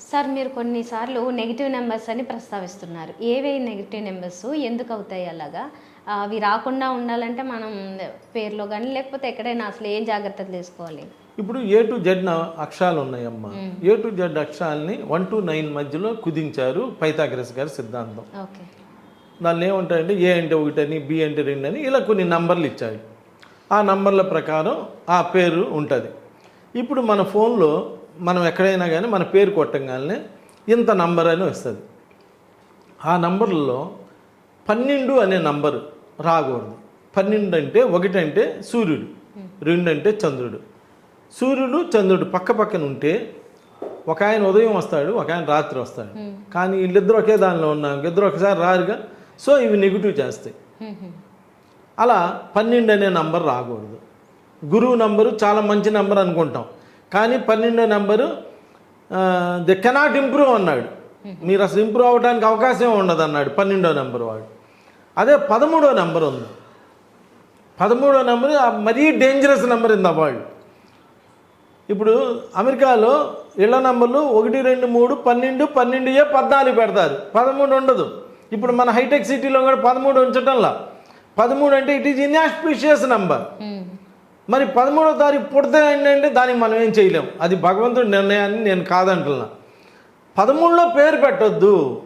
Sir మీరు కొన్నిసార్లు negative numbers అని ప్రస్తావిస్తున్నారు. ఏవే నెగిటివ్ నెంబర్స్ ఎందుకు అవుతాయి అలాగా? అవి రాకుండా ఉండాలంటే మనం పేరులో కానీ లేకపోతే ఎక్కడైనా అసలు ఏం జాగ్రత్తలు తీసుకోవాలి? ఇప్పుడు ఏ టు జెడ్ అక్షరాలు ఉన్నాయమ్మా. ఏ టు జెడ్ అక్షరాలని వన్ టు నైన్ మధ్యలో కుదించారు పైథాగరస్ గారి సిద్ధాంతం. ఓకే. దానిలో ఏముంటాయంటే ఏ అంటే ఒకటని బి అంటే రెండు అని ఇలా కొన్ని నంబర్లు ఇచ్చాడు ఆ నంబర్ల ప్రకారం ఆ పేరు ఉంటుంది. ఇప్పుడు మన ఫోన్లో మనం ఎక్కడైనా కానీ మన పేరు కొట్టంగానే ఇంత నంబర్ అని వస్తుంది. ఆ నంబర్లలో పన్నెండు అనే నంబరు రాకూడదు. పన్నెండు అంటే ఒకటి అంటే సూర్యుడు రెండు అంటే చంద్రుడు. సూర్యుడు చంద్రుడు పక్క పక్కన ఉంటే ఒక ఆయన ఉదయం వస్తాడు ఒక ఆయన రాత్రి వస్తాడు. కానీ వీళ్ళిద్దరు ఒకే దానిలో ఉన్నాం ఇద్దరు ఒకసారి రారుగా సో ఇవి నెగిటివ్ చేస్తాయి. అలా పన్నెండు అనే నంబర్ రాకూడదు. గురువు నంబరు చాలా మంచి నంబర్ అనుకుంటాం. కానీ పన్నెండో నెంబరు ది కెనాట్ ఇంప్రూవ్ అన్నాడు. మీరు అసలు ఇంప్రూవ్ అవ్వడానికి అవకాశం ఉండదు అన్నాడు పన్నెండో నెంబర్ వాడు. అదే పదమూడో నెంబర్ ఉంది. పదమూడో నెంబర్ మరీ డేంజరస్ నెంబర్ ఇన్ వాళ్ళు వరల్డ్ ఇప్పుడు అమెరికాలో ఇళ్ళ నెంబర్లు ఒకటి రెండు మూడు పన్నెండు పన్నెండు ఏ పద్నాలుగు పెడతారు. పదమూడు ఉండదు. ఇప్పుడు మన హైటెక్ సిటీలో కూడా పదమూడు ఉంచటంలా. పదమూడు అంటే ఇట్ ఈజ్ ఇన్ఆస్పిషియస్ నెంబర్ మరి పదమూడో తారీఖు పుడితే ఏంటంటే దానికి మనం ఏం చేయలేం. అది భగవంతుడి నిర్ణయాన్ని నేను కాదంటున్నా. పదమూడులో పేరు పెట్టొద్దు.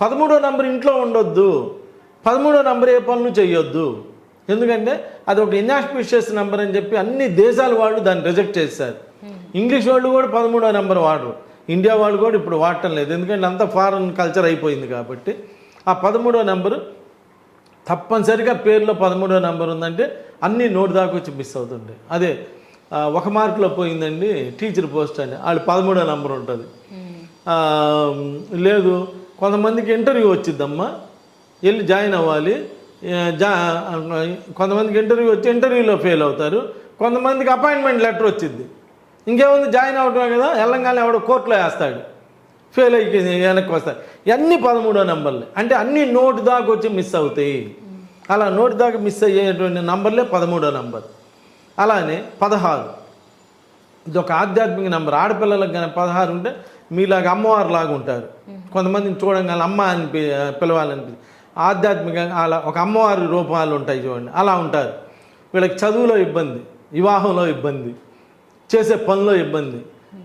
పదమూడో నంబర్ ఇంట్లో ఉండొద్దు. పదమూడో నంబర్ ఏ పనులు చేయొద్దు ఎందుకంటే అది ఒక ఇన్ఆస్పిషియస్ నెంబర్ అని చెప్పి అన్ని దేశాల వాళ్ళు దాన్ని రిజెక్ట్ చేశారు. ఇంగ్లీష్ వాళ్ళు కూడా పదమూడో నెంబర్ వాడరు. ఇండియా వాళ్ళు కూడా ఇప్పుడు వాడటం లేదు. ఎందుకంటే అంత ఫారెన్ కల్చర్ అయిపోయింది కాబట్టి ఆ పదమూడో నెంబరు తప్పనిసరిగా పేరులో పదమూడో నెంబర్ ఉందంటే అన్ని నోటి దాకా వచ్చి మిస్ అవుతుంటాయి అదే ఒక మార్కులో పోయిందండి టీచర్ పోస్ట్ అని. వాళ్ళు పదమూడో నెంబర్ ఉంటుంది. ఆ, లేదు కొంతమందికి ఇంటర్వ్యూ వచ్చిద్దమ్మా. వెళ్ళి జాయిన్ అవ్వాలి. జా కొంతమందికి ఇంటర్వ్యూ వచ్చి ఇంటర్వ్యూలో ఫెయిల్ అవుతారు. కొంతమందికి అపాయింట్మెంట్ లెటర్ వచ్చింది ఇంకేముంది జాయిన్ అవటమే కదా వెళ్ళంగానే ఎవడో కోర్టులో వేస్తాడు. ఫెయిల్ అయ్యి వెనక్కి వస్తాయి ఇవన్నీ పదమూడో నెంబర్లే. అంటే అన్ని నోటు దాకా వచ్చి మిస్ అవుతాయి. అలా నోటి దాకా మిస్ అయ్యేటువంటి నంబర్లే పదమూడో నంబర్ అలానే పదహారు. ఇది ఒక ఆధ్యాత్మిక నంబర్ ఆడపిల్లలకు కానీ పదహారు ఉంటే మీలాగా అమ్మవారు లాగా ఉంటారు. కొంతమందిని చూడంగానే అమ్మ అనిపి పిలవాలనిపి ఆధ్యాత్మికంగా అలా ఒక అమ్మవారి రూపాలు ఉంటాయి చూడండి. అలా ఉంటారు. వీళ్ళకి చదువులో ఇబ్బంది వివాహంలో ఇబ్బంది చేసే పనిలో ఇబ్బంది.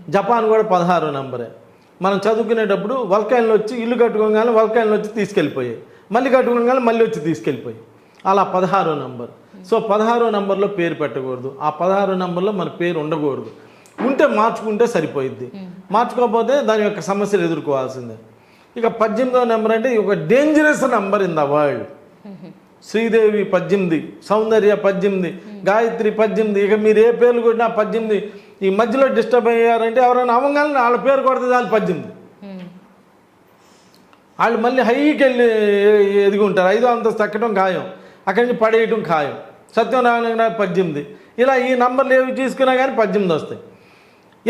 జపాన్ కూడా పదహారో నంబరే మనం చదువుకునేటప్పుడు వల్కాయలు వచ్చి ఇల్లు కట్టుకోగానే వల్కాయలు వచ్చి తీసుకెళ్ళిపోయాయి. మళ్ళీ కట్టుకోగానే మళ్ళీ వచ్చి తీసుకెళ్ళిపోయాయి. అలా పదహారో నంబర్. సో పదహారో నంబర్లో పేరు పెట్టకూడదు. ఆ పదహారో నంబర్లో మన పేరు ఉండకూడదు. ఉంటే మార్చుకుంటే సరిపోయిద్ది. మార్చుకోకపోతే దాని యొక్క సమస్యలు ఎదుర్కోవాల్సిందే. ఇక పద్దెనిమిదో నెంబర్ అంటే ఒక dangerous number in the world Sridevi పద్దెనిమిది సౌందర్య పద్దెనిమిది గాయత్రి పద్దెనిమిది. ఇక మీరు ఏ పేర్లు కొట్టినా పద్దెనిమిది. ఈ మధ్యలో డిస్టర్బ్ అయ్యారంటే ఎవరైనా అవ్వగానే వాళ్ళ పేరు కొడితే దాని పద్దెనిమిది. వాళ్ళు మళ్ళీ హైకి వెళ్ళి ఎదిగి ఉంటారు. ఐదో అంతస్తు ఎక్కడం ఖాయం. అక్కడి నుంచి పడేయటం ఖాయం. సత్యనారాయణ పద్దెనిమిది. ఇలా ఈ నంబర్లు ఏవి తీసుకున్నా కానీ పద్దెనిమిది వస్తాయి.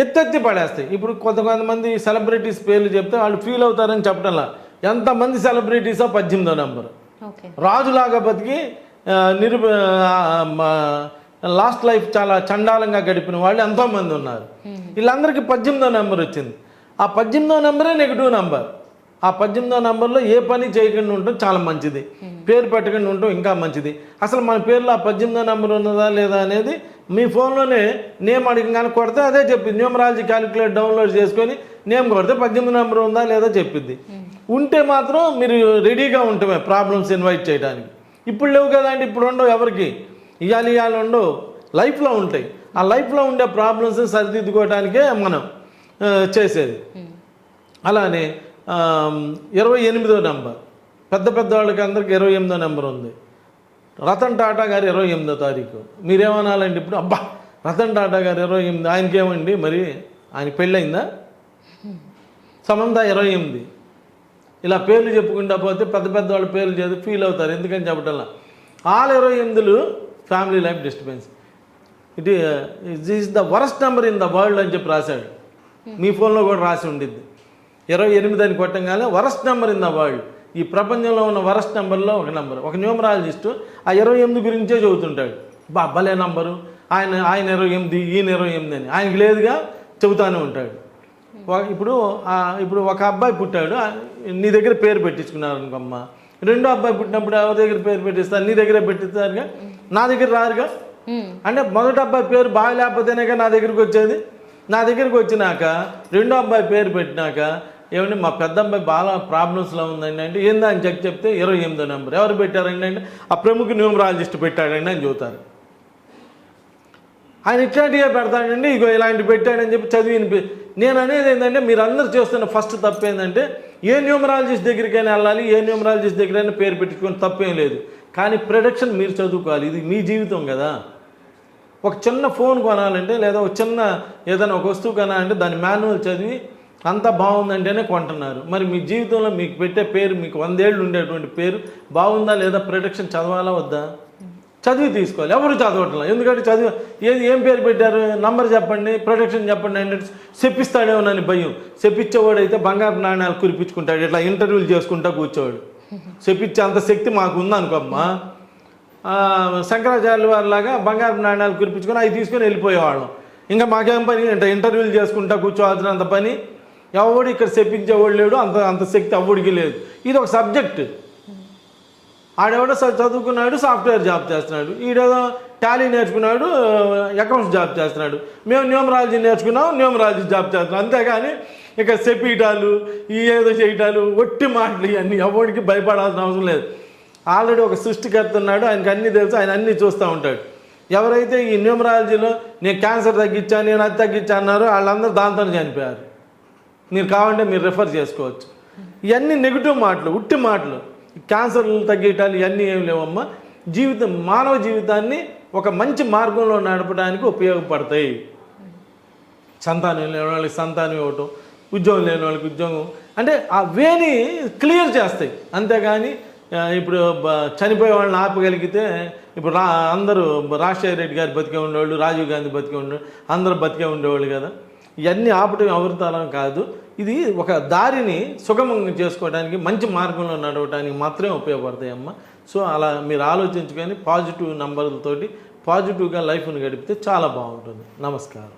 ఎత్తెత్తి పడేస్తాయి. ఇప్పుడు కొంత కొంతమంది సెలబ్రిటీస్ పేర్లు చెప్తే వాళ్ళు ఫీల్ అవుతారని చెప్పడంలా ఎంతమంది సెలబ్రిటీసో పద్దెనిమిదో నెంబర్. రాజులాగా బతికి నిరు లాస్ట్ లైఫ్ చాలా చండాలంగా గడిపిన వాళ్ళు ఎంతోమంది ఉన్నారు. వీళ్ళందరికీ పద్దెనిమిదో నెంబర్ వచ్చింది. ఆ పద్దెనిమిదో నెంబరే నెగిటివ్ నెంబర్. ఆ పద్దెనిమిదో నెంబర్లో ఏ పని చేయకుండా ఉండటం చాలా మంచిది. పేరు పెట్టకుండా ఉండటం ఇంకా మంచిది. అసలు మన పేరులో ఆ పద్దెనిమిదో నెంబర్ ఉన్నదా లేదా అనేది మీ ఫోన్లోనే నేమ్ అడగగానే కొడితే అదే చెప్పింది. న్యూమరాలజీ క్యాలిక్యులేట్ డౌన్లోడ్ చేసుకొని నేమ్ కొడితే పద్దెనిమిది నెంబర్ ఉందా లేదా చెప్పింది. ఉంటే మాత్రం మీరు రెడీగా ఉంటామే ప్రాబ్లమ్స్ ఇన్వైట్ చేయడానికి. ఇప్పుడు లేవు కదండి ఇప్పుడు ఉండవు ఎవరికి? ఇవాళ ఇవాళ ఉండవు. లైఫ్లో ఉంటాయి. ఆ లైఫ్లో ఉండే ప్రాబ్లమ్స్ సరిదిద్దుకోవడానికే మనం చేసేది. అలానే ఆ, ఇరవై ఎనిమిదో నెంబర్. పెద్ద పెద్ద వాళ్ళకి అందరికి ఇరవై ఎనిమిదో నెంబర్ ఉంది. రతన్ టాటా గారు ఇరవై ఎనిమిదో తారీఖు. మీరేమనాలండి ఇప్పుడు? అబ్బా రతన్ టాటా గారు ఇరవై ఎనిమిది. ఆయనకేమండి మరి? ఆయన పెళ్ళయిందా? సమంత ఇరవై ఎనిమిది. ఇలా పేర్లు చెప్పుకుంటా పోతే పెద్ద పెద్ద వాళ్ళ పేర్లు చేసి ఫీల్ అవుతారు. ఎందుకని చెప్పటంలా? ఆల్ ఇరవై ఎనిమిదిలు family life disturbance. It is the worst number in the world అని చెప్పి రాశాడు. మీ ఫోన్లో కూడా రాసి ఉండిద్ది. ఇరవై ఎనిమిది అని కొట్టంగానే worst number in the world ఈ ప్రపంచంలో ఉన్న వరస్ట్ నెంబర్లో ఒక నెంబర్. ఒక న్యూమరాలజిస్టు ఆ ఇరవై ఎనిమిది గురించే చెబుతుంటాడు బా భలే నంబరు. ఆయన ఆయన ఇరవై ఎనిమిది ఈయన ఇరవై ఎనిమిది అని. ఆయనకి లేదుగా చెబుతానే ఉంటాడు. ఒక- ఇప్పుడు ఇప్పుడు ఒక అబ్బాయి పుట్టాడు. నీ దగ్గర పేరు పెట్టించుకున్నారు అనుకోమ్మా రెండో అబ్బాయి పుట్టినప్పుడు ఎవరి దగ్గర పేరు పెట్టిస్తారు? నీ దగ్గర పెట్టిస్తారుగా? నా దగ్గర రారుగా? ఉమ్, అంటే మొదటి అబ్బాయి పేరు బాగా లేకపోతేనేగా నా దగ్గరికి వచ్చేది? నా దగ్గరికి వచ్చినాక రెండో అబ్బాయి పేరు పెట్టినాక ఏమంటే మా పెద్దమ్మాయి బాగా ప్రాబ్లమ్స్లో ఉందండి అంటే ఏందా అని చెక్ చెప్తే ఇరవై ఎనిమిదో నెంబర్ ఎవరు పెట్టారండి అంటే ఆ ప్రముఖ న్యూమరాలజిస్ట్ పెట్టాడండి అని చెబుతారు ఆయన ఇట్లాంటివే పెడతాడండి ఇగో ఇలాంటి పెట్టాడని చెప్పి చదివి నేను అనేది ఏంటంటే మీరు అందరు చేస్తున్న ఫస్ట్ తప్పు ఏంటంటే ఏ న్యూమరాలజిస్ట్ దగ్గరికైనా వెళ్ళాలి ఏ న్యూమరాలజిస్ట్ దగ్గరైనా పేరు పెట్టుకొని తప్పేం లేదు. కానీ ప్రొడక్షన్ మీరు చదువుకోవాలి ఇది మీ జీవితం కదా. ఒక చిన్న ఫోన్ కొనాలంటే లేదా ఒక చిన్న ఏదైనా ఒక వస్తువు కొనాలంటే దాని మాన్యువల్ చదివి అంతా బాగుందంటేనే కొంటున్నారు. మరి మీ జీవితంలో మీకు పెట్టే పేరు మీకు వందేళ్ళు ఉండేటువంటి పేరు బాగుందా లేదా? ప్రొడక్షన్ చదవాలా వద్దా? చదివి తీసుకోవాలి. ఎవరు చదవట్లేదు ఎందుకంటే చదివి ఏది ఏం పేరు పెట్టారు? నంబర్ చెప్పండి ప్రొడక్షన్ చెప్పండి అంటే చెప్పిస్తాడేమోనని భయం. చెప్పించేవాడైతే బంగారు నాణ్యాలు కురిపించుకుంటాడు ఇట్లా ఇంటర్వ్యూలు చేసుకుంటా కూర్చోవాడు. చెప్పించే అంత శక్తి మాకు ఉందనుకోమ్మా శంకరాచార్యుల వారిలాగా బంగారు నాణ్యాలు కురిపించుకొని అవి తీసుకొని వెళ్ళిపోయేవాళ్ళం. ఇంకా మాకేం పని? ఇంటర్వ్యూలు చేసుకుంటా కూర్చోవాల్సినంత పని ఎవడు ఇక్కడ చెప్పించేవాడు లేడు అంత అంత శక్తి అవ్వడికి లేదు. ఇది ఒక సబ్జెక్ట్. ఆడెవడో చదువుకున్నాడు సాఫ్ట్వేర్ జాబ్ చేస్తున్నాడు. ఈడేదో టాలీ నేర్చుకున్నాడు అకౌంట్స్ జాబ్ చేస్తున్నాడు. మేము న్యూమరాలజీ నేర్చుకున్నాం న్యూమరాలజీ జాబ్ చేస్తున్నాం. అంతేగాని ఇక చెప్పిటాలు ఈ ఏదో చేయటాలు ఒట్టి మాటలు ఇవన్నీ ఎవరికి భయపడాల్సిన అవసరం లేదు. ఆల్రెడీ ఒక సృష్టికర్త ఉన్నాడు ఆయనకి అన్నీ తెలుసు ఆయన అన్నీ చూస్తూ ఉంటాడు. ఎవరైతే ఈ న్యూమరాలజీలో నేను క్యాన్సర్ తగ్గించాను నేను అది తగ్గించాను అన్నారో వాళ్ళందరూ దాంతోనే చనిపోయారు. మీరు కావాలంటే మీరు రిఫర్ చేసుకోవచ్చు. ఇవన్నీ నెగిటివ్ మాటలు ఉట్టి మాటలు. క్యాన్సర్లు తగ్గేటాలు ఇవన్నీ ఏం లేవమ్మా. జీవితం మానవ జీవితాన్ని ఒక మంచి మార్గంలో నడపడానికి ఉపయోగపడతాయి. సంతానం లేని వాళ్ళకి సంతానం ఇవ్వటం ఉద్యోగం లేని వాళ్ళకి ఉద్యోగం. అంటే ఆ వేని క్లియర్ చేస్తాయి. అంతేగాని ఇప్పుడు బ- చనిపోయే వాళ్ళని ఆపగలిగితే ఇప్పుడు రా అందరూ రాజశేఖర రెడ్డి గారు బతికే ఉండేవాళ్ళు రాజీవ్ గాంధీ బతికే ఉండేవాళ్ళు అందరూ బతికే ఉండేవాళ్ళు కదా. ఇవన్నీ ఆపటం అవృతాలం కాదు. ఇది ఒక దారిని సుగమంగా చేసుకోవడానికి మంచి మార్గంలో నడవడానికి మాత్రమే ఉపయోగపడతాయమ్మ సో అలా మీరు ఆలోచించుకొని పాజిటివ్ నంబర్లతోటి పాజిటివ్గా లైఫ్ని గడిపితే చాలా బాగుంటుంది. నమస్కారం.